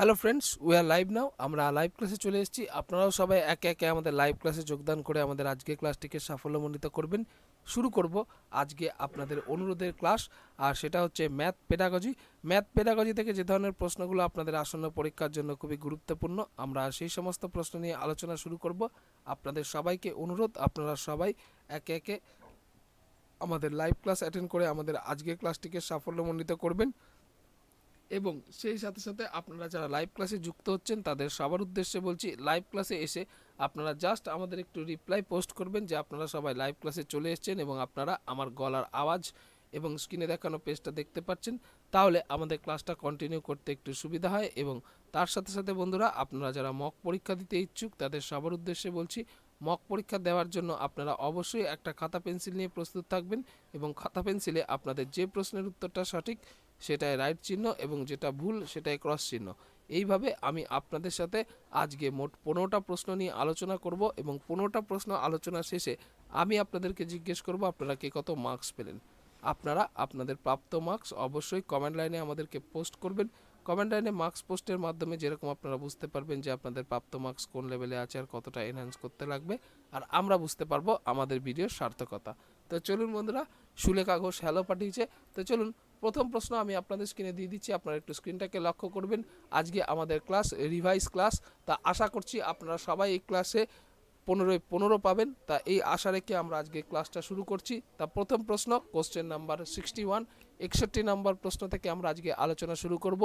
Hello friends we are live now আমরা live ক্লাসে চলে এসেছি। আপনারাও সবাই একে একে আমাদের লাইভ ক্লাসে যোগদান করে আমাদের আজকে ক্লাসটিকে সাফল্যমণ্ডিত করবেন। শুরু করব আজকে আপনাদের অনুরোধের ক্লাস আর সেটা হচ্ছে ম্যাথ পেডাগজি ম্যাথ পেডাগজি থেকে যে ধরনের প্রশ্নগুলো আপনাদের আসন্ন পরীক্ষার জন্য খুবই গুরুত্বপূর্ণ, আমরা সেই সমস্ত প্রশ্ন নিয়ে আলোচনা শুরু করব। আপনাদের সবাইকে অনুরোধ, আপনারা সবাই একে একে আমাদের লাইভ ক্লাস অ্যাটেন্ড করে আমাদের আজকের ক্লাসটিকে সাফল্যমণ্ডিত করবেন। এবং সেই সাথে সাথে আপনারা যারা লাইভ ক্লাসে যুক্ত হচ্ছেন, তাদের সবার উদ্দেশ্যে বলছি লাইভ ক্লাসে এসে আপনারা জাস্ট আমাদের একটু রিপ্লাই পোস্ট করবেন যে আপনারা সবাই লাইভ ক্লাসে চলে এসেছেন এবং আপনারা আমার গলার আওয়াজ এবং স্ক্রিনে দেখানো পেজটা দেখতে পাচ্ছেন। তাহলে আমাদের ক্লাসটা কন্টিনিউ করতে একটু সুবিধা হয় এবং তার সাথে সাথে বন্ধুরা, আপনারা যারা মক পরীক্ষা দিতে ইচ্ছুক, তাদের সবার উদ্দেশ্যে বলছি মক পরীক্ষা দেওয়ার জন্য আপনারা অবশ্যই একটা খাতা পেন্সিল নিয়ে প্রস্তুত থাকবেন এবং খাতা পেন্সিলে আপনাদের যে প্রশ্নের উত্তরটা সঠিক সেটাই রাইট চিহ্ন এবং যেটা ভুল সেটাই ক্রস চিহ্ন। এইভাবে আমি আপনাদের সাথে আজকে মোট পনেরোটা প্রশ্ন নিয়ে আলোচনা করব এবং পনেরোটা প্রশ্ন আলোচনা শেষে আমি আপনাদেরকে জিজ্ঞেস করব, আপনারা কে কত মার্কস পেলেন? আপনারা আপনাদের প্রাপ্ত মার্কস অবশ্যই কমেন্ট লাইনে আমাদেরকে পোস্ট করবেন। কমেন্ট লাইনে মার্কস পোস্টের মাধ্যমে যেরকম আপনারা বুঝতে পারবেন যে আপনাদের প্রাপ্ত মার্কস কোন লেভেলে আছে আর কতটা এনহ্যান্স করতে লাগবে। আর আমরা বুঝতে পারব আমাদের ভিডিওর সার্থকতা। তো চলুন বন্ধুরা, সুলেখা ঘোষ হ্যালো পাঠিয়েছে। তো চলুন প্রথম প্রশ্ন আমি আপনাদের স্ক্রিনে দিয়ে দিচ্ছি, আপনারা একটু স্ক্রিনটাকে লক্ষ্য করবেন। আজকে আমাদের ক্লাস রিভাইস ক্লাস তা আশা করছি আপনারা সবাই এই ক্লাসে পনেরোয় পনেরো পাবেন। তা এই আশা রেখে আমরা আজকে ক্লাসটা শুরু করছি। তা প্রথম প্রশ্ন কোশ্চেন নাম্বার সিক্সটি ওয়ান একষট্টি নম্বর প্রশ্ন থেকে আমরা আজকে আলোচনা শুরু করব।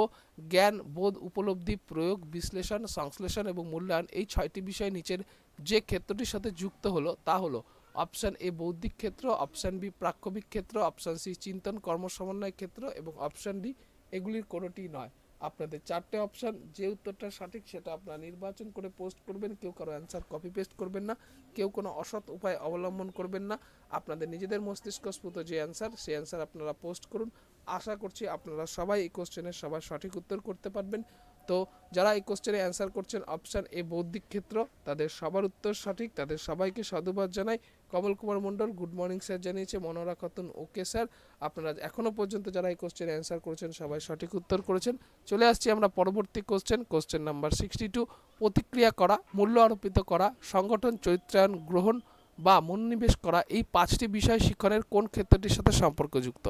জ্ঞান, বোধ, উপলব্ধি, প্রয়োগ, বিশ্লেষণ, সংশ্লেষণ এবং মূল্যায়ন এই ছয়টি বিষয় নিচের যে ক্ষেত্রটির সাথে যুক্ত হলো তা হলো অপশান এ বৌদ্ধিক ক্ষেত্র, অপশান বি প্রাক্ষবিক ক্ষেত্র, অপশান সি চিন্তন কর্ম কর্মসমন্বয় ক্ষেত্র এবং অপশান ডি এগুলির কোনোটি নয়। আপনাদের চারটে অপশান, যে উত্তরটা সঠিক সেটা আপনারা নির্বাচন করে পোস্ট করবেন, কেউ কারও অ্যান্সার কপি পেস্ট করবেন না, কেউ কোনো অসৎ উপায় অবলম্বন করবেন না। আপনাদের নিজেদের মস্তিষ্কস্ফূত যে অ্যান্সার, সেই অ্যান্সার আপনারা পোস্ট করুন। আশা করছি আপনারা সবাই এই কোশ্চেনের সবাই সঠিক উত্তর করতে পারবেন। তো যারা এই কোশ্চেনে অ্যান্সার করছেন, অপশান এ বৌদ্ধিক ক্ষেত্র, তাদের সবার উত্তর সঠিক, তাদের সবাইকে সাধুবাদ জানাই। Kamal Kumar Mondal, good morning sir জানিয়েছে মনোরা খাতুন ওকে স্যার। আপনারা এখনও পর্যন্ত যারা এই কোশ্চেন অ্যান্সার করেছেন, সবাই সঠিক উত্তর করেছেন। চলে আসছি আমরা পরবর্তী question question number sixty two প্রতিক্রিয়া করা, মূল্য আরোপিত করা, সংগঠন চরিত্রায়ন, গ্রহণ বা মনোনিবেশ করা, এই পাঁচটি বিষয় শিক্ষণের কোন ক্ষেত্রটির সাথে সম্পর্কযুক্ত?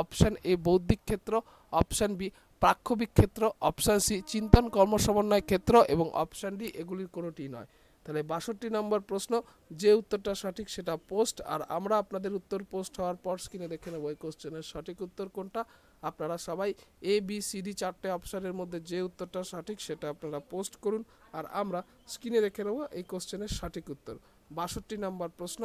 অপশান এ বৌদ্ধিক ক্ষেত্র, অপশান বি প্রাক্ষবিক ক্ষেত্র, অপশান সি চিন্তন কর্মসমন্বয় ক্ষেত্র এবং অপশান ডি এগুলির কোনোটি নয়। তাহলে বাষট্টি নম্বর প্রশ্ন, যে উত্তরটা সঠিক সেটা পোস্ট আর আমরা আপনাদের উত্তর পোস্ট হওয়ার পর স্ক্রিনে দেখে নেব এই কোশ্চেনের সঠিক উত্তর কোনটা। আপনারা সবাই এ বি সি ডি চারটে অপশানের মধ্যে যে উত্তরটা সঠিক সেটা আপনারা পোস্ট করুন, আর আমরা স্ক্রিনে দেখে নেব এই কোশ্চেনের সঠিক উত্তর। বাষট্টি নম্বর প্রশ্ন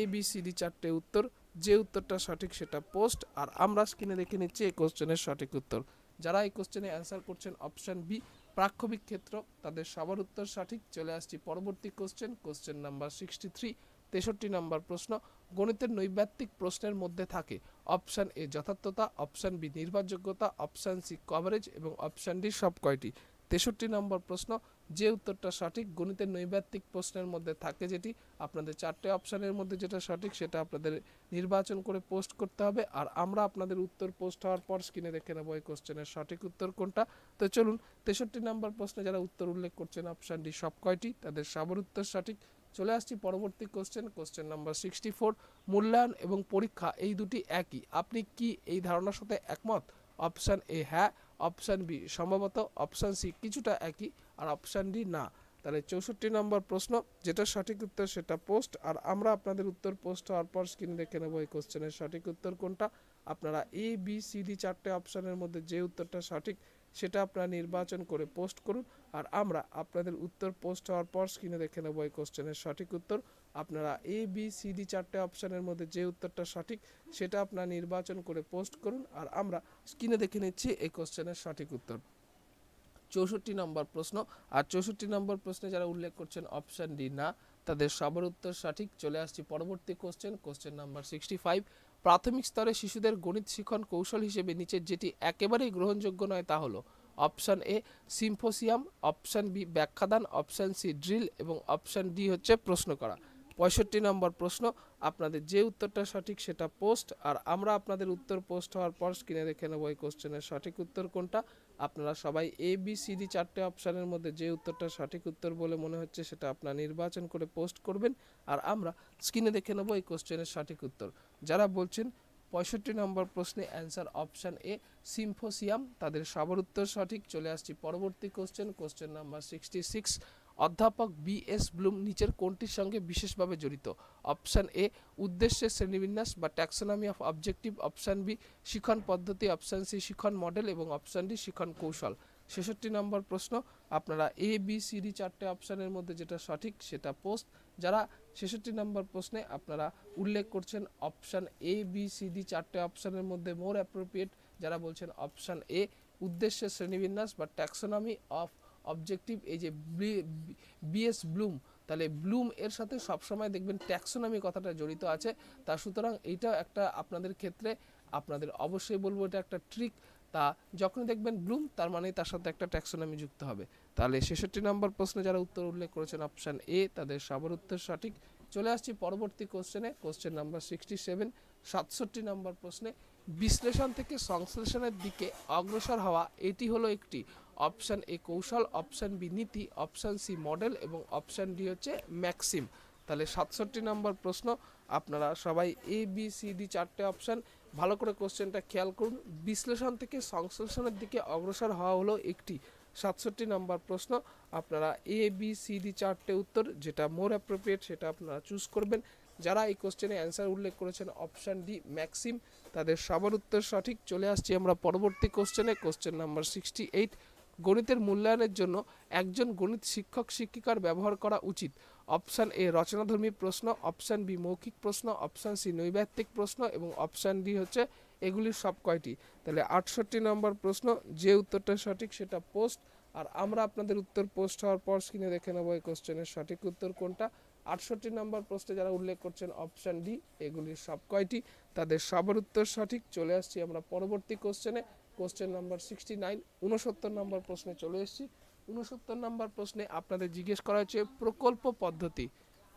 এ বি সি ডি চারটে উত্তর, যে উত্তরটা সঠিক সেটা পোস্ট আর আমরা স্ক্রিনে দেখে নিচ্ছি এই কোশ্চেনের সঠিক উত্তর। যারা এই কোশ্চেনে অ্যান্সার করছেন অপশান বি প্রাক্ষবিক ক্ষেত্র, তাদের সবার উত্তর সঠিক। চলে আসছি পরবর্তী question question number sixty three তেষট্টি নম্বর প্রশ্ন। গণিতের নৈবাত্তিক প্রশ্নের মধ্যে থাকে অপশান এ যথার্থতা অপশান বি নির্ভরযোগ্যতা অপশান সি কভারেজ এবং অপশান ডি সব কয়টি তেষট্টি নম্বর প্রশ্ন যে উত্তরটা সঠিক গণিতের নৈব্যাত্তিক প্রশ্নের মধ্যে থাকে যেটি আপনাদের চারটে অপশানের মধ্যে যেটা সঠিক সেটা আপনাদের নির্বাচন করে পোস্ট করতে হবে আর আমরা আপনাদের উত্তর পোস্ট হওয়ার পর স্ক্রিনে দেখে নেব এই কোশ্চেনের সঠিক উত্তর কোনটা। তো চলুন, তেষট্টি নম্বর প্রশ্নে যারা উত্তর উল্লেখ করছেন অপশান ডি সব কয়টি? তাদের সবার উত্তর সঠিক। চলে আসছি পরবর্তী question question number sixty four, মূল্যায়ন এবং পরীক্ষা এই দুটি একই। আপনি কি এই ধারণার সাথে একমত? অপশান এ হ্যাঁ অপশান বি সম্ভবত, অপশান সি কিছুটা একই। আর অপশান ডি না। তাহলে চৌষট্টি নম্বর প্রশ্ন, যেটা সঠিক উত্তর সেটা পোস্ট আর আমরা আপনাদের উত্তর পোস্ট হওয়ার পর স্ক্রিনে দেখে নেব এই কোশ্চেনের সঠিক উত্তর কোনটা। আপনারা এ বি সি ডি চারটে অপশানের মধ্যে যে উত্তরটা সঠিক, সেটা আপনারা নির্বাচন করে পোস্ট করুন। আর আমরা আপনাদের উত্তর পোস্ট হওয়ার পর স্ক্রিনে দেখে নেব এই কোশ্চেনের সঠিক উত্তর। আপনারা এ বি সি ডি চারটে অপশানের মধ্যে যে উত্তরটা সঠিক, সেটা আপনারা নির্বাচন করে পোস্ট করুন। আর আমরা স্ক্রিনে দেখে নিচ্ছি এই কোশ্চেনের সঠিক উত্তর। চৌষট্টি নম্বর প্রশ্ন। আর চৌষট্টি নম্বর প্রশ্নে যারা উল্লেখ করছেন অপশান ডি না, তাদের সবার উত্তর সঠিক। চলে আসছি পরবর্তী question question number sixty five প্রাথমিক স্তরে শিশুদের গণিত শিখন কৌশল হিসেবে নিচের যেটি একেবারেই গ্রহণযোগ্য নয় তা হলো option A symposium option B ব্যাখ্যাদান option C drill এবং অপশান ডি হচ্ছে প্রশ্ন করা। পঁয়ষট্টি নম্বর প্রশ্ন, আপনাদের যে উত্তরটা সঠিক সেটা পোস্ট আর আমরা আপনাদের উত্তর পোস্ট হওয়ার পর স্ক্রিনে দেখে নেব এই কোশ্চেনের সঠিক উত্তর কোনটা। আপনারা সবাই এ বি সি ডি চারটে অপশানের মধ্যে যে উত্তরটা সঠিক উত্তর বলে মনে হচ্ছে সেটা আপনারা নির্বাচন করে পোস্ট করবেন আর আমরা স্ক্রিনে দেখে নেব এই কোশ্চেনের সঠিক উত্তর। যারা বলছেন পঁয়ষট্টি নম্বর প্রশ্নে অ্যান্সার অপশান এ সিম্ফোসিয়াম তাদের সবার উত্তর সঠিক। চলে আসছি পরবর্তী question. Question number sixty six অধ্যাপক বি এস ব্লুম নিচের কোনটির সঙ্গে বিশেষভাবে জড়িত? অপশান এ উদ্দেশ্যের শ্রেণীবিন্যাস বা taxonomy of objective, option B, শিখন পদ্ধতি, অপশান সি, শিখন মডেল এবং অপশান ডি, শিখন কৌশল। ছেষট্টি নম্বর প্রশ্ন, আপনারা এ, বি, সি, ডি চারটে অপশানের মধ্যে যেটা সঠিক সেটা পোস্ট। যারা ছেষট্টি নম্বর প্রশ্নে আপনারা উল্লেখ করছেন, option A, B, C, D চারটে অপশানের মধ্যে মোর অ্যাপ্রোপ্রিয়েট। যারা বলছেন অপশান এ উদ্দেশ্যের শ্রেণীবিন্যাস বা ট্যাক্সোনমি অফ অবজেক্টিভ এই যে বিএস ব্লুম তাহলে ব্লুম এর সাথে সবসময় দেখবেন ট্যাক্সোনমি কথাটা জড়িত আছে। তা সুতরাং এইটা একটা আপনাদের ক্ষেত্রে, আপনাদের অবশ্যই বলব এটা একটা ট্রিক তা যখনই দেখবেন ব্লুম তার মানে তার সাথে একটা ট্যাক্সোনমি যুক্ত হবে। তাহলে ছেষট্টি নম্বর প্রশ্নে যারা উত্তর উল্লেখ করেছেন অপশান এ তাদের সবার উত্তর সঠিক। চলে আসছি পরবর্তী কোশ্চেনে কোশ্চেন নাম্বার সিক্সটি সেভেন সাতষট্টি নম্বর প্রশ্নে। বিশ্লেষণ থেকে সংশ্লেষণের দিকে অগ্রসর হওয়া, এটি হলো একটি অপশান এ কৌশল, অপশান বি নীতি, অপশান সি মডেল এবং অপশান ডি হচ্ছে ম্যাক্সিম। তাহলে সাতষট্টি নম্বর প্রশ্ন, আপনারা সবাই এ, বি, সি, ডি চারটে অপশান, ভালো করে কোশ্চেনটা খেয়াল করুন। বিশ্লেষণ থেকে সংশ্লেষণের দিকে অগ্রসর হওয়া হলো একটি। সাতষট্টি নম্বর প্রশ্ন, আপনারা এ, বি, সি, ডি চারটে উত্তর, যেটা মোর অ্যাপ্রোপ্রিয়েট, সেটা আপনারা চুজ করবেন। যারা এই কোশ্চেনে অ্যান্সার উল্লেখ করেছেন অপশান ডি, ম্যাক্সিম, তাদের সবার উত্তর সঠিক। চলে আসছি আমরা পরবর্তী কোশ্চেনে, কোশ্চেন নাম্বার সিক্সটি এইট। গণিতের মূল্যায়নের জন্য একজন গণিত শিক্ষক শিক্ষিকার ব্যবহার করা উচিত। অপশান এ, রচনাধর্মী প্রশ্ন, অপশান বি, মৌখিক প্রশ্ন, অপশান সি নৈব্যাত্তিক প্রশ্ন এবং অপশান ডি হচ্ছে এগুলির সব কয়টি। তাহলে আটষট্টি নম্বর প্রশ্ন, যে উত্তরটা সঠিক সেটা পোস্ট। আর আমরা আপনাদের উত্তর পোস্ট হওয়ার পর স্ক্রিনে দেখে নেব এই কোশ্চেনের সঠিক উত্তর কোনটা। আটষট্টি নম্বর প্রশ্নে যারা উল্লেখ করছেন, অপশান ডি, এগুলির সব কয়টি। তাদের সবার উত্তর সঠিক। চলে আসছি আমরা পরবর্তী কোশ্চেনে কোশ্চেন নাম্বার সিক্সটি নাইন উনসত্তর নম্বর প্রশ্নে চলে এসেছি। উনসত্তর নম্বর প্রশ্নে আপনাদের জিজ্ঞেস করা হচ্ছে প্রকল্প পদ্ধতি।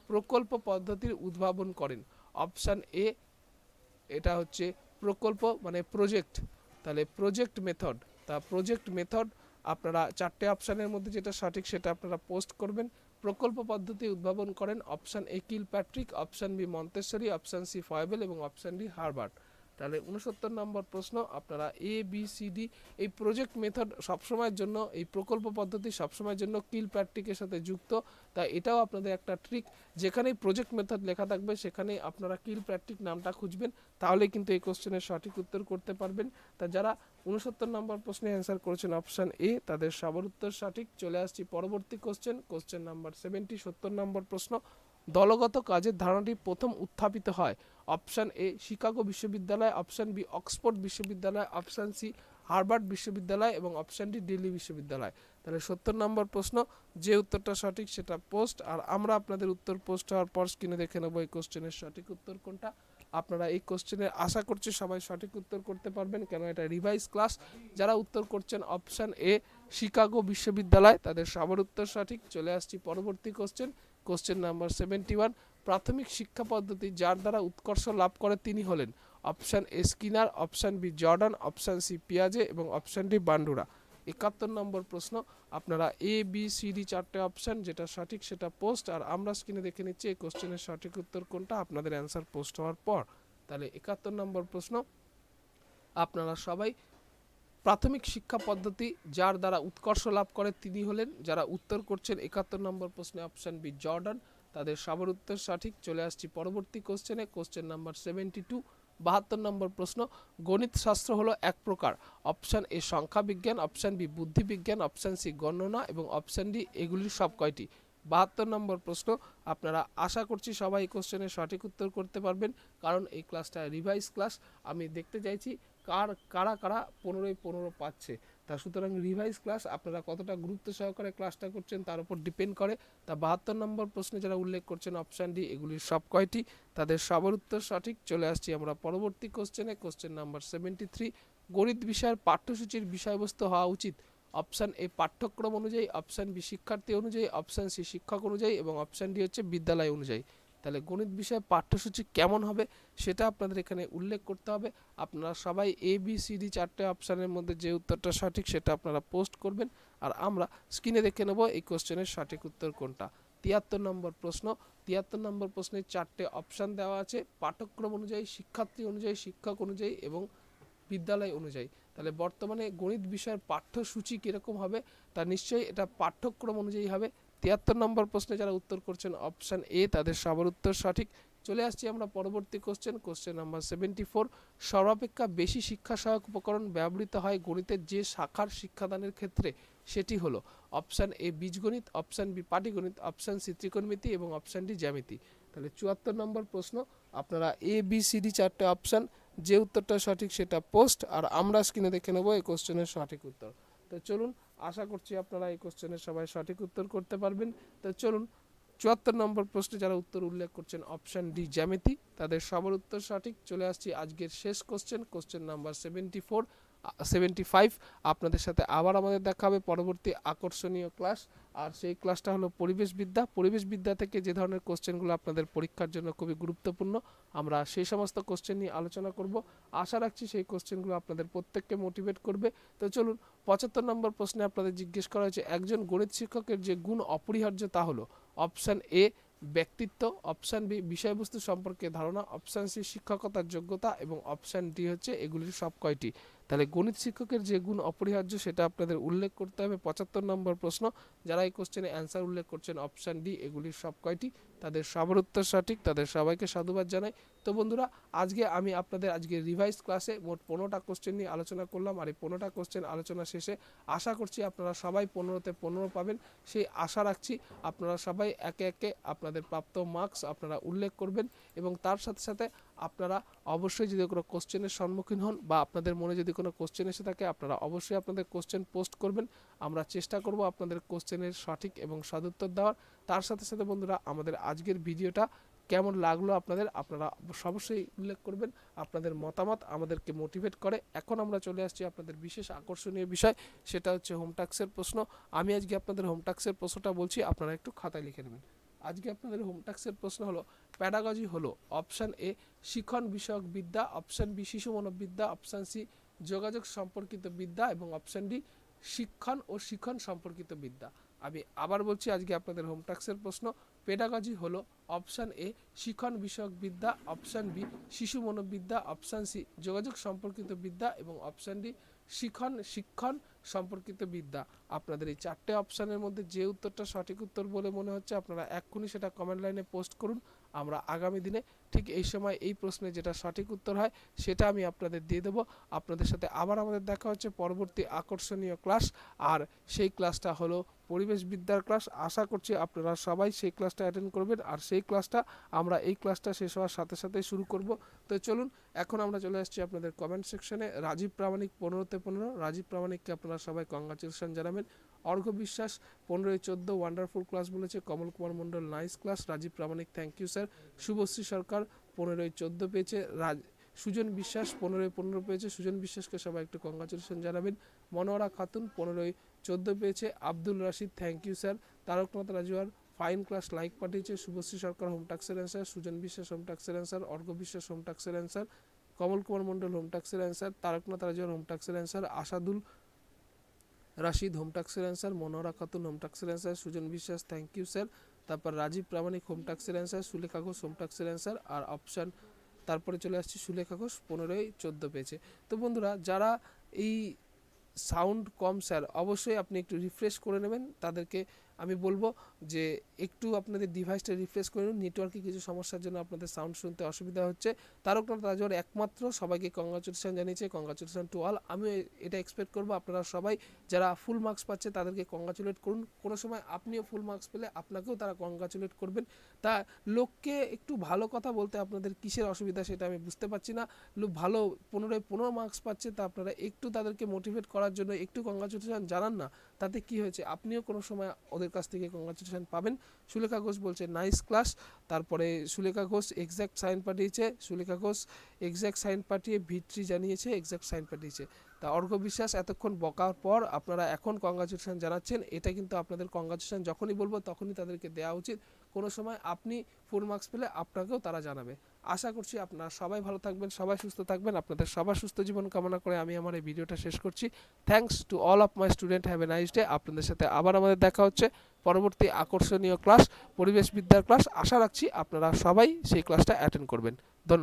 প্রকল্প পদ্ধতির উদ্ভাবন করেন। অপশান এ, এটা হচ্ছে প্রকল্প মানে প্রজেক্ট তাহলে প্রজেক্ট মেথড তা প্রজেক্ট মেথড আপনারা চারটে অপশানের মধ্যে যেটা সঠিক সেটা আপনারা পোস্ট করবেন। প্রকল্প পদ্ধতি উদ্ভাবন করেন option A Kilpatrick option B, Montessori, option C, Froebel এবং অপশান ডি হারবার্ট তাহলে উনসত্তর নম্বর প্রশ্ন, আপনারা এ বি সি ডি এই প্রজেক্ট মেথড সবসময়ের জন্য, এই প্রকল্প পদ্ধতি সবসময়ের জন্য কিল প্র্যাকটিকের সাথে যুক্ত। তাই এটাও আপনাদের একটা ট্রিক যেখানেই প্রজেক্ট মেথড লেখা থাকবে, সেখানেই আপনারা কিল প্র্যাকটিক নামটা খুঁজবেন তাহলে কিন্তু এই কোশ্চেনের সঠিক উত্তর করতে পারবেন। তা যারা উনসত্তর নম্বর প্রশ্নে অ্যান্সার করেছেন অপশান এ তাদের সবার উত্তর সঠিক। চলে আসছি পরবর্তী কোশ্চেন কোশ্চেন নাম্বার সেভেন্টি সত্তর নম্বর প্রশ্ন। দলগত কাজের ধারণাটি প্রথম উত্থাপিত হয়। অপশান এ, শিকাগো বিশ্ববিদ্যালয়, অপশান বি, অক্সফোর্ড বিশ্ববিদ্যালয়, অপশান সি, হার্ভার্ড বিশ্ববিদ্যালয় এবং অপশান ডি, দিল্লি বিশ্ববিদ্যালয়। তাহলে সত্তর নম্বর প্রশ্ন, যে উত্তরটা সঠিক সেটা পোস্ট, আর আমরা আপনাদের উত্তর পোস্ট হওয়ার পর স্ক্রিনে দেখে নেব এই কোশ্চেনের সঠিক উত্তর কোনটা। আপনারা এই কোশ্চেনের আশা করছি সবাই সঠিক উত্তর করতে পারবেন কেন এটা রিভাইজ ক্লাস যারা উত্তর করছেন অপশান এ, শিকাগো বিশ্ববিদ্যালয়, তাদের সবার উত্তর সঠিক। চলে আসছি পরবর্তী question question number seventy one প্রাথমিক শিক্ষা পদ্ধতি যার দ্বারা উৎকর্ষ লাভ করে তিনি হলেন option A Skinner option B Jordan option C পিয়াজে এবং অপশান ডি বান্ডুরা। একাত্তর নম্বর প্রশ্ন, আপনারা এ বি সি ডি চারটে অপশান যেটা সঠিক সেটা পোস্ট আর আমরা স্ক্রিনে দেখে নিচ্ছি এই কোশ্চেনের সঠিক উত্তর কোনটা, আপনাদের অ্যান্সার পোস্ট হওয়ার পর। তাহলে একাত্তর নম্বর প্রশ্ন, আপনারা সবাই প্রাথমিক শিক্ষা পদ্ধতি যার দ্বারা উৎকর্ষ লাভ করে তিনি হলেন, যারা উত্তর করছেন একাত্তর নম্বর প্রশ্নে অপশান বি, জর্ডান। তাদের সবার উত্তর সঠিক। চলে আসছি পরবর্তী কোশ্চেনে কোশ্চেন নাম্বার সেভেন্টি টু বাহাত্তর নম্বর প্রশ্ন। গণিত শাস্ত্র হলো এক প্রকার। অপশান এ সংখ্যা বিজ্ঞান, অপশান বি বুদ্ধি বিজ্ঞান, অপশান সি গণনা এবং অপশান ডি এগুলির সব কয়টি? বাহাত্তর নম্বর প্রশ্ন। আপনারা আশা করছি সবাই এই কোশ্চেনের সঠিক উত্তর করতে পারবেন। কারণ এই ক্লাসটা রিভাইজ ক্লাস আমি দেখতে চাইছি কার, কারা কারা পনেরোই পনেরো পাচ্ছে? তা সুতরাং রিভাইজ ক্লাস আপনারা কতটা গুরুত্ব সহকারে ক্লাসটা করছেন তার উপর ডিপেন্ড করে। তা বাহাত্তর নম্বর প্রশ্নে যারা উল্লেখ করছেন অপশান ডি এগুলির সব কয়টি? তাদের সবার উত্তর সঠিক। চলে আসছি আমরা পরবর্তী কোশ্চেনে কোশ্চেন নাম্বার সেভেন্টি থ্রি গণিত বিষয়ের পাঠ্যসূচির বিষয়বস্তু হওয়া উচিত। অপশান এ পাঠ্যক্রম অনুযায়ী অপশান বি শিক্ষার্থী অনুযায়ী অপশান সি শিক্ষক অনুযায়ী এবং অপশান ডি হচ্ছে বিদ্যালয় অনুযায়ী। তাহলে গণিত বিষয়ে পাঠ্যসূচি কেমন হবে সেটা আপনাদের এখানে উল্লেখ করতে হবে। আপনারা সবাই এ বি সি ডি চারটে অপশানের মধ্যে যে উত্তরটা সঠিক সেটা আপনারা পোস্ট করবেন। আর আমরা স্ক্রিনে দেখে নেব এই কোশ্চেনের সঠিক উত্তর কোনটা। তিয়াত্তর নম্বর প্রশ্ন। তিয়াত্তর নম্বর প্রশ্নের চারটে অপশান দেওয়া আছে। পাঠ্যক্রম অনুযায়ী, শিক্ষার্থী অনুযায়ী, শিক্ষক অনুযায়ী এবং বিদ্যালয় অনুযায়ী। তাহলে বর্তমানে গণিত বিষয়ের পাঠ্যসূচি কীরকম হবে তা নিশ্চয়ই এটা পাঠ্যক্রম অনুযায়ী হবে। তিয়াত্তর নম্বর প্রশ্নে যারা উত্তর করছেন অপশান এ তাদের সবার উত্তর সঠিক। চলে আসছি আমরা পরবর্তী question question number seventy four সর্বাপেক্ষা বেশি শিক্ষা সহায়ক উপকরণ ব্যবহৃত হয় গণিতের যে শাখার শিক্ষাদানের ক্ষেত্রে, সেটি হলো অপশান এ বীজগণিত অপশান বি পাটিগণিত অপশান সি ত্রিকোণমিতি এবং অপশান ডি জ্যামিতি। তাহলে চুয়াত্তর নম্বর প্রশ্ন, আপনারা এ বি সি ডি চারটে অপশান যে উত্তরটা সঠিক সেটা পোস্ট আর আমরা স্ক্রিনে দেখে নেব এই কোশ্চেনের সঠিক উত্তর। তো চলুন আশা করছি আপনারা এই কোশ্চেনের সবাই সঠিক উত্তর করতে পারবেন। তো চলুন, চুয়াত্তর নম্বর প্রশ্নে যারা উত্তর উল্লেখ করছেন অপশান ডি জ্যামিতি, তাদের সবার উত্তর সঠিক। চলে আসছি আজকের শেষ question question number seventy four seventy five আপনাদের সাথে আবার আমাদের দেখা হবে পরবর্তী আকর্ষণীয় ক্লাস আর সেই ক্লাসটা হলো পরিবেশবিদ্যা পরিবেশবিদ্যা থেকে যে ধরনের কোশ্চেনগুলো আপনাদের পরীক্ষার জন্য খুবই গুরুত্বপূর্ণ, আমরা সেই সমস্ত কোশ্চেন নিয়ে আলোচনা করব। আশা রাখছি সেই কোশ্চেনগুলো আপনাদের প্রত্যেককে মোটিভেট করবে। তো চলুন, পঁচাত্তর নম্বর প্রশ্নে আপনাদের জিজ্ঞেস করা হয়েছে, একজন গণিত শিক্ষকের যে গুণ অপরিহার্য তা হলো? অপশান এ ব্যক্তিত্ব অপশান বি বিষয়বস্তু সম্পর্কে ধারণা অপশান সি শিক্ষকতার যোগ্যতা, এবং অপশান ডি হচ্ছে এগুলির সব কয়টি তাহলে গণিত শিক্ষকের যে গুণ অপরিহার্য সেটা আপনাদের উল্লেখ করতে হবে। পঁচাত্তর নম্বর প্রশ্ন, যারা এই কোশ্চেনে অ্যান্সার উল্লেখ করছেন অপশান ডি এগুলির সব কয়টি? তাদের সবার উত্তর সঠিক, তাদের সবাইকে সাধুবাদ জানাই। তো বন্ধুরা, আজকে আমি আপনাদের আজকে রিভাইজ ক্লাসে মোট পনেরোটা কোশ্চেন নিয়ে আলোচনা করলাম। আর এই পনেরোটা কোশ্চেন আলোচনা শেষে আশা করছি আপনারা সবাই পনেরোতে পনেরো পাবেন। সেই আশা রাখছি আপনারা সবাই একে একে আপনাদের প্রাপ্ত মার্কস আপনারা উল্লেখ করবেন এবং তার সাথে সাথে আপনারা অবশ্যই যদি কোনো কোশ্চেনের সম্মুখীন হন বা আপনাদের মনে যদি কোনো কোশ্চেন এসে থাকে, আপনারা অবশ্যই আপনাদের কোশ্চেন পোস্ট করবেন। আমরা চেষ্টা করব আপনাদের কোশ্চেনের সঠিক এবং সদুত্তর দেওয়ার। তার সাথে সাথে বন্ধুরা, আমাদের আজকের ভিডিওটা কেমন লাগল আপনাদের, আপনারা অবশ্যই উল্লেখ করবেন। আপনাদের মতামত আমাদেরকে মোটিভেট করে। এখন আমরা চলে আসছি আপনাদের বিশেষ আকর্ষণীয় বিষয়, সেটা হচ্ছে হোম ট্যাক্সের প্রশ্ন। আমি আজকে আপনাদের হোম ট্যাক্সের প্রশ্নটা বলছি, আপনারা একটু খাতায় লিখে নেবেন। আজকে আপনাদের হোম ট্যাক্সের প্রশ্ন হলো প্যাডাগজি হলো অপশান এ শিক্ষণ বিষয়ক বিদ্যা অপশান বি শিশু মনোবিদ্যা অপশান সি যোগাযোগ সম্পর্কিত বিদ্যা, এবং অপশান ডি শিক্ষণ ও শিক্ষণ সম্পর্কিত বিদ্যা। আমি আবার বলছি, আজকে আপনাদের হোম ট্যাক্সের প্রশ্ন পেডাগজি হলো অপশান এ, শিক্ষণ বিষয়ক বিদ্যা, অপশান বি, শিশু মনোবিদ্যা, অপশান সি, যোগাযোগ সম্পর্কিত বিদ্যা এবং অপশান ডি শিক্ষণ শিক্ষণ সম্পর্কিত বিদ্যা। আপনাদের এই চারটে অপশানের মধ্যে যে উত্তরটা সঠিক উত্তর বলে মনে হচ্ছে, আপনারা এক্ষুনি সেটা কমেন্ট লাইনে পোস্ট করুন। আমরা আগামী দিনে ঠিক এই সময় এই প্রশ্নে যেটা সঠিক উত্তর হয়, সেটা আমি আপনাদের দিয়ে দেবো। আপনাদের সাথে আবার আমাদের দেখা হচ্ছে পরবর্তী আকর্ষণীয় ক্লাস। আর সেই ক্লাসটা হলো পরিবেশ বিদ্যার ক্লাস। আশা করছি আপনারা সবাই সেই ক্লাসটা অ্যাটেন্ড করবেন। আর সেই ক্লাসটা, আমরা এই ক্লাসটা শেষ হওয়ার সাথে সাথে শুরু করব। তো চলুন, এখন আমরা চলে আসছি আপনাদের কমেন্ট সেকশনে রাজীব প্রামাণিক পনেরোতে পনেরো। রাজীব প্রামাণিককে আপনারা সবাই কংগ্রাচুলেশন জানাবেন। অর্ঘ বিশ্বাস পনেরোই চোদ্দ ওয়ান্ডারফুল ক্লাস বলেছে। Kamal Kumar Mondal nice class Rajib Pramanik thank you sir Subhashree Sarkar পনেরোই চোদ্দ পেয়েছে, রাজ, সুজন বিশ্বাস পনেরোই পনেরো পেয়েছে, সুজন বিশ্বাসকে সবাই একটু কংগ্রাচুলেশন জানাবেন। মনোয়ারা খাতুন পনেরোই চোদ্দ পেয়েছে, Abdul Rashid thank you sir Taraknath Rajuar fine class like পাঠিয়েছে, শুভশ্রী সরকার হোম টাক্সের অ্যান্সার সুজন বিশ্বাস হোম টাক্সের অ্যান্সার অর্ঘ বিশ্বাস হোম টাক্সের অ্যান্সার কমল কুমার মণ্ডল হোম টাক্সের অ্যান্সার তারকনাথ রাজুয়ার হোম টাক্সের অ্যান্সার আসাদুল রাশিদ হোম টাক্সের answer Manohara Khatun home টাক্সের answer Sujan Biswas thank you sir তারপর রাজীব প্রামাণিক হোম ট্যাক্সের অ্যান্সার সুলেখা ঘোষ হোম ট্যাক্সের অ্যান্সার আর অপশান তারপরে চলে আসছে সুলেখা ঘোষ পনেরোই চোদ্দ পেয়েছে। তো বন্ধুরা, যারা এই সাউন্ড কম স্যার অবশ্যই আপনি একটু রিফ্রেশ করে নেবেন। তাদেরকে আমি বলব যে একটু আপনাদের ডিভাইসটা রিফ্রেশ করে নিন নেটওয়ার্কে কিছু সমস্যার জন্য আপনাদের সাউন্ড শুনতে অসুবিধা হচ্ছে। তারকনাথ রাজওয়ার একমাত্র, সবাইকে কংগ্রাচুলেশন জানিয়েছে কংগ্রাচুলেশন টু অল আমি এটা এক্সপেক্ট করব আপনারা সবাই যারা ফুল মার্কস পাচ্ছে তাদেরকে কংগ্রাচুলেট করুন। কোনো সময় আপনিও ফুল মার্কস পেলে আপনাকেও তারা কংগ্রাচুলেট করবেন। তা লোককে একটু ভালো কথা বলতে আপনাদের কিসের অসুবিধা সেটা আমি বুঝতে পারছি না। লোক ভালো পনেরোয় পনেরো মার্কস পাচ্ছে তা আপনারা একটু তাদেরকে মোটিভেট করার জন্য একটু কংগ্রাচুলেশন জানান না। তাতে কি হয়েছে? আপনিও কোনো সময় ওদের কাছ থেকে কংগ্রাচুলেশন পাবেন। সুলেখা ঘোষ বলছে নাইস ক্লাস তারপরে সুলেখা ঘোষ এক্স্যাক্ট সাইন পাঠিয়েছে। সুলেখা ঘোষ এক্স্যাক্ট সাইন পাঠিয়ে ভিত্রি জানিয়েছে এক্স্যাক্ট সাইন পাঠিয়েছে। তা অর্ঘ বিশ্বাস, এতক্ষণ বকার পর আপনারা এখন কংগ্রাচুলেশন জানাচ্ছেন। এটা কিন্তু আপনাদের কংগ্রাচুলেশন যখনই বলব তখনই তাদেরকে দেওয়া উচিত। কোনো সময় আপনি ফুল মার্কস পেলে আপনাকেও তারা জানাবে। আশা করছি আপনারা সবাই ভালো থাকবেন, সবাই সুস্থ থাকবেন। আপনাদের সবার সুস্থ জীবন কামনা করে আমি আমার এই ভিডিওটা শেষ করছি। Thanks to all of my student have a nice day আপনাদের সাথে আবার আমাদের দেখা হচ্ছে পরবর্তী আকর্ষণীয় ক্লাস পরিবেশ বিদ্যার ক্লাস আশা রাখছি আপনারা সবাই সেই ক্লাসটা অ্যাটেন্ড করবেন। ধন্যবাদ।